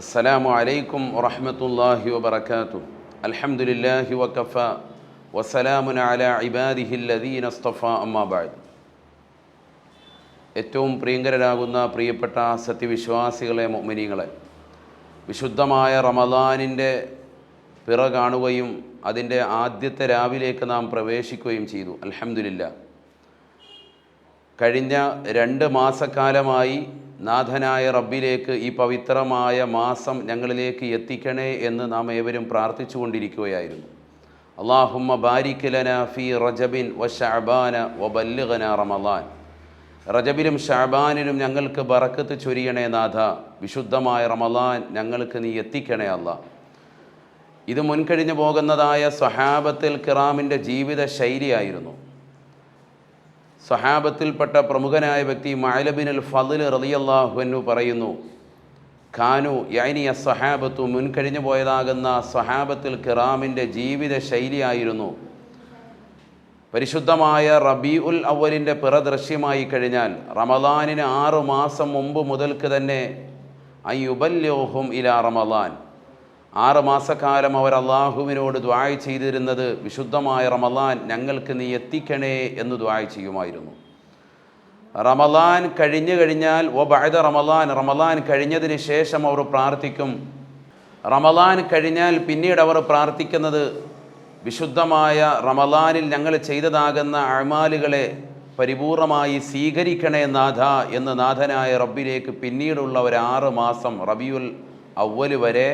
അസ്സലാമു അലൈക്കും വറഹമത്തല്ലാഹി വബർക്കാത്തു അൽഹംദുലില്ലാഹി വക്കഫ വസലാമുൻ അല ഇബാദിഹില്ലദീൻ അസ്തഫ. അമ്മാബാദ് ഏറ്റവും പ്രിയങ്കരരാകുന്ന പ്രിയപ്പെട്ട സത്യവിശ്വാസികളെ മൊമിനികളെ വിശുദ്ധമായ റമദാനിന്റെ പിറ കാണുകയും അതിന്റെ ആദ്യത്തെ രാവിലേക്ക് നാം പ്രവേശിക്കുകയും ചെയ്തു. അലഹമുല്ല കഴിഞ്ഞ രണ്ട് മാസക്കാലമായി നാഥനായ റബ്ബിലേക്ക് ഈ പവിത്രമായ മാസം ഞങ്ങളിലേക്ക് എത്തിക്കണേ എന്ന് നാം ഏവരും പ്രാർത്ഥിച്ചു കൊണ്ടിരിക്കുകയായിരുന്നു അള്ളാഹുമ്മ ബാരിക്കലന ഫി റജബിൻ വ ഷാബാന വ ബല്ലുഗന റമദാൻ. റജബിലും ഷാബാനിലും ഞങ്ങൾക്ക് ബറക്കത്ത് ചൊരിയണേ നാഥ. വിശുദ്ധമായ റമദാൻ ഞങ്ങൾക്ക് നീ എത്തിക്കണേ അല്ല. ഇത് മുൻകഴിഞ്ഞു പോകുന്നതായ സ്വഹാബത്തിൽ കിറാമിന്റെ ജീവിത ശൈലിയായിരുന്നു സ്വഹാബത്തിൽപ്പെട്ട പ്രമുഖനായ വ്യക്തി മഅലബിൻ അൽ ഫضൽ എന്നു പറയുന്നു ഖാനു യൈനി സഹാബത്തു മുൻകഴിഞ്ഞു പോയതാകുന്ന സഹാബത്തിൽ കിറാമിന്റെ ജീവിത ശൈലിയായിരുന്നു പരിശുദ്ധമായ റബി ഉൽ അവലിന്റെ പിറ ദൃശ്യമായി കഴിഞ്ഞാൽ റമദാനിന് ആറു മാസം മുമ്പ് മുതൽക്ക് തന്നെ അയ്യുബല്യോഹും ഇല റമദാൻ. ആറ് മാസക്കാലം അവർ അള്ളാഹുവിനോട് ദ്വായ ചെയ്തിരുന്നത് വിശുദ്ധമായ റമലാൻ ഞങ്ങൾക്ക് നീ എത്തിക്കണേ എന്ന് ദ്വായ ചെയ്യുമായിരുന്നു. റമലാൻ കഴിഞ്ഞു കഴിഞ്ഞാൽ ഒ ബഅദ റമലാൻ റമലാൻ കഴിഞ്ഞതിന് ശേഷം അവർ പ്രാർത്ഥിക്കും. റമലാൻ കഴിഞ്ഞാൽ പിന്നീട് അവർ പ്രാർത്ഥിക്കുന്നത് വിശുദ്ധമായ റമലാനിൽ ഞങ്ങൾ ചെയ്തതാകുന്ന അഴമാലുകളെ പരിപൂർണമായി സ്വീകരിക്കണേ നാഥ എന്ന് നാഥനായ റബ്ബിലേക്ക് പിന്നീടുള്ള ഒരു ആറ് മാസം റബിയുൽ അവൽ വരെ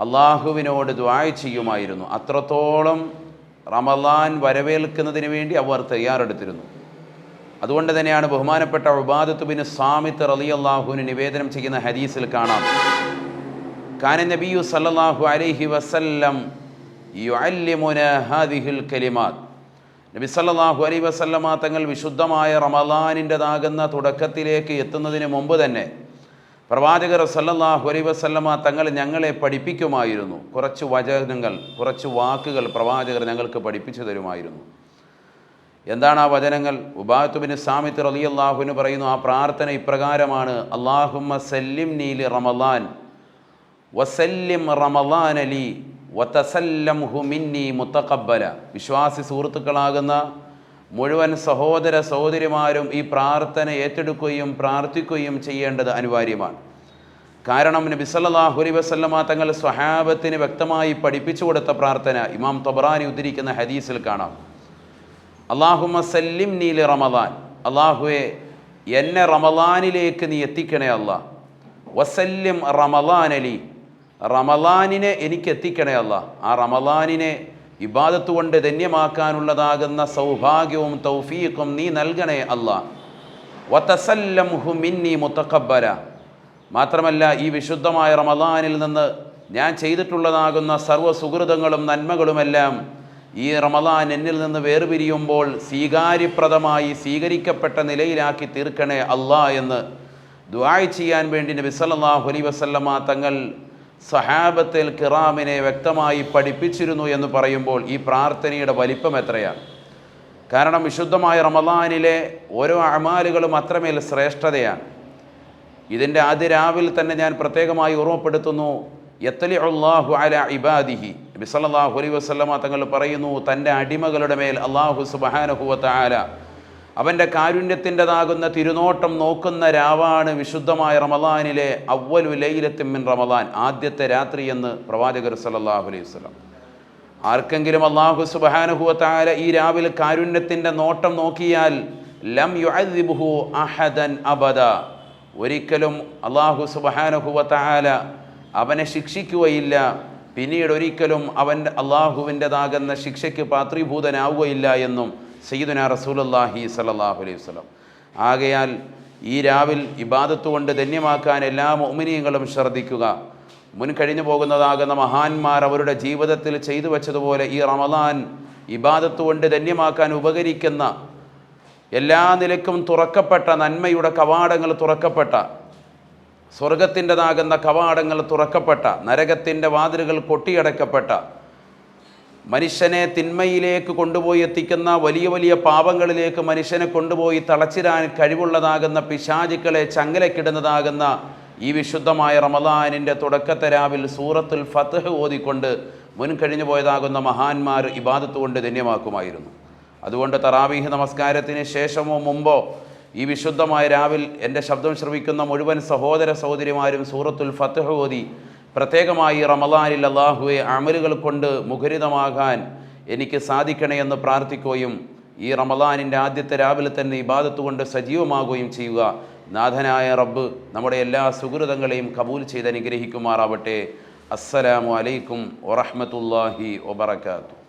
അള്ളാഹുവിനോട് ദ്വായ ചെയ്യുമായിരുന്നു. അത്രത്തോളം റമലാൻ വരവേൽക്കുന്നതിന് വേണ്ടി അവർ തയ്യാറെടുത്തിരുന്നു. അതുകൊണ്ട് തന്നെയാണ് ബഹുമാനപ്പെട്ട ഉബാദത്തുബിന് സാമിത്ത് റലി അള്ളാഹുവിന് നിവേദനം ചെയ്യുന്ന ഹദീസിൽ കാണാം. കാന നബിയു സല്ലാഹു അലൈഹി വസല്ലം കലിമാത് നബി സല്ലാഹു അലൈ വസല്ലമ തങ്ങൾ വിശുദ്ധമായ റമലാനിന്റെതാകുന്ന തുടക്കത്തിലേക്ക് എത്തുന്നതിന് മുമ്പ് തന്നെ പ്രവാചകർ സല്ലല്ലാഹു അലൈഹി വസല്ലമ തങ്ങൾ ഞങ്ങളെ പഠിപ്പിക്കുമായിരുന്നു. കുറച്ച് വചനങ്ങൾ കുറച്ച് വാക്കുകൾ പ്രവാചകർ ഞങ്ങൾക്ക് പഠിപ്പിച്ചു തരുമായിരുന്നു. എന്താണ് ആ വചനങ്ങൾ? ഉബാത്തുബിന് സാമിത്ത് റലി അള്ളാഹുവിന് പറയുന്നു ആ പ്രാർത്ഥന ഇപ്രകാരമാണ്. അള്ളാഹുമ്മ സല്ലിം നീലി റമദാൻ വസല്ലിം റമലാൻ അലി വതസല്ലംഹു ഹുമിന്നി മുത്തഖബ്ബല. വിശ്വാസി സുഹൃത്തുക്കളാകുന്ന മുഴുവൻ സഹോദര സഹോദരിമാരും ഈ പ്രാർത്ഥന ഏറ്റെടുക്കുകയും പ്രാർത്ഥിക്കുകയും ചെയ്യേണ്ടത് അനിവാര്യമാണ്. കാരണം നബി സല്ലല്ലാഹു അലൈഹി തങ്ങൾ സ്വഹാബത്തിന് വ്യക്തമായി പഠിപ്പിച്ചു കൊടുത്ത പ്രാർത്ഥന ഇമാം തൊബറാനി ഉദ്ധരിക്കുന്ന ഹദീസിൽ കാണാം. അള്ളാഹുമ സല്ലിം നീലി റമദാൻ. അള്ളാഹുവെ എന്നെ റമദാനിലേക്ക് നീ എത്തിക്കണേ അല്ല. വസല്ലിം റമദാൻ അലി റമദാനിനെ എനിക്ക് എത്തിക്കണേ അല്ല. ആ റമദാനിനെ ഇബാദത്ത് കൊണ്ട് ധന്യമാക്കാനുള്ളതാകുന്ന സൗഭാഗ്യവും തൗഫീഖും നീ നൽകണേ അല്ല. മിന്നി മുത്തക്കബര മാത്രമല്ല ഈ വിശുദ്ധമായ റമദാനിൽ നിന്ന് ഞാൻ ചെയ്തിട്ടുള്ളതാകുന്ന സർവ സുഹൃതങ്ങളും നന്മകളുമെല്ലാം ഈ റമദാൻ എന്നിൽ നിന്ന് വേർപിരിയുമ്പോൾ സ്വീകാര്യപ്രദമായി സ്വീകരിക്കപ്പെട്ട നിലയിലാക്കി തീർക്കണേ അല്ലാ എന്ന് ദുആയ് ചെയ്യാൻ വേണ്ടി നബി സല്ലല്ലാഹു അലൈഹി വസല്ലമ തങ്ങൾ സഹാബത്തിൽ കിറാമിനെ വ്യക്തമായി പഠിപ്പിച്ചിരുന്നു എന്ന് പറയുമ്പോൾ ഈ പ്രാർത്ഥനയുടെ വലിപ്പം എത്രയാണ്? കാരണം വിശുദ്ധമായ റമദാനിലെ ഓരോ അമാലുകളും അത്രമേൽ ശ്രേഷ്ഠതയാണ്. ഇതിന്റെ ആദ്യ രാവിൽ തന്നെ ഞാൻ പ്രത്യേകമായി ഓർമ്മപ്പെടുത്തുന്നു യത്തലി അള്ളാഹു അല ഇബാദിഹി. നബി സല്ലല്ലാഹു അലൈഹി വസല്ലമ തങ്ങൾ പറയുന്നു തന്റെ അടിമകളുടെ മേൽ അള്ളാഹു സുബഹാനഹുവത്ത ആല അവന്റെ കാരുണ്യത്തിന്റെതാകുന്ന തിരുനോട്ടം നോക്കുന്ന രാവാണ് വിശുദ്ധമായ റമദാനിലെ അവ്വലു ലൈലത്തിൻ മിൻ റമദാൻ ആദ്യത്തെ രാത്രി എന്ന് പ്രവാചകർ സല്ലല്ലാഹു അലൈഹി വസല്ലം. ആർക്കെങ്കിലും അള്ളാഹു സുബഹാനുഹുവത്തായ ഈ രാവിലെ കാരുണ്യത്തിന്റെ നോട്ടം നോക്കിയാൽ ലം യുഅദ്ദിബുഹു അഹദൻ അബദ. ഒരിക്കലും അള്ളാഹു സുബഹാനുഹുവത്തായ അവനെ ശിക്ഷിക്കുകയില്ല. പിന്നീട് ഒരിക്കലും അവൻ അള്ളാഹുവിന്റെതാകുന്ന ശിക്ഷയ്ക്ക് പാത്രീഭൂതനാവുകയില്ല എന്നും സയ്യിദുന റസൂലുള്ളാഹി സലല്ലാഹു അലൈഹി വസ്ലം ആകയാൽ ഈ രാവിൽ ഇബാദത്ത് കൊണ്ട് ധന്യമാക്കാൻ എല്ലാ മോമിനിയങ്ങളും ശ്രദ്ധിക്കുക. മുൻ കഴിഞ്ഞു പോകുന്നതാകുന്ന മഹാന്മാർ അവരുടെ ജീവിതത്തിൽ ചെയ്തു വെച്ചതുപോലെ ഈ റമദാൻ ഇബാദത്ത് കൊണ്ട് ധന്യമാക്കാൻ ഉപകരിക്കുന്ന എല്ലാ നിലക്കും തുറക്കപ്പെട്ട നന്മയുടെ കവാടങ്ങൾ തുറക്കപ്പെട്ട സ്വർഗത്തിന്റെതാകുന്ന കവാടങ്ങൾ തുറക്കപ്പെട്ട നരകത്തിന്റെ വാതിലുകൾ കൊട്ടിയടക്കപ്പെട്ട മനുഷ്യനെ തിന്മയിലേക്ക് കൊണ്ടുപോയി എത്തിക്കുന്ന വലിയ വലിയ പാപങ്ങളിലേക്ക് മനുഷ്യനെ കൊണ്ടുപോയി തളച്ചിരാൻ കഴിവുള്ളതാകുന്ന പിശാചുക്കളെ ചങ്ങലക്കിടുന്നതാകുന്ന ഈ വിശുദ്ധമായ റമദാനിന്റെ തുടക്കത്തെ രാവിൽ സൂറത്തുൽ ഫത്തഹ് ഓതിക്കൊണ്ട് മുൻ കഴിഞ്ഞു പോയതാകുന്ന മഹാന്മാർ ഇബാദത്ത് കൊണ്ട് ധന്യമാക്കുമായിരുന്നു. അതുകൊണ്ട് തറാവീഹ് നമസ്കാരത്തിന് ശേഷമോ മുമ്പോ ഈ വിശുദ്ധമായ രാവിൽ എന്റെ ശബ്ദം ശ്രവിക്കുന്ന മുഴുവൻ സഹോദര സഹോദരിമാരും സൂറത്തുൽ ഫത്തഹ് ഓതി പ്രത്യേകമായി റമദാനിൽ അള്ളാഹുവെ അമലുകൾ കൊണ്ട് മുഖരിതമാകാൻ എനിക്ക് സാധിക്കണേ എന്ന് പ്രാർത്ഥിക്കുകയും ഈ റമദാനിന്റെ ആദ്യത്തെ രാവിലെ തന്നെ ഇബാദത്ത് കൊണ്ട് സജീവമാകുകയും ചെയ്യുക. നാഥനായ റബ്ബ് നമ്മുടെ എല്ലാ സുഹൃതങ്ങളെയും കബൂൽ ചെയ്ത് അനുഗ്രഹിക്കുമാറാവട്ടെ. അസ്സലാമു അലൈക്കും വറഹ്മത്തുള്ളാഹി വബറകാതുഹു.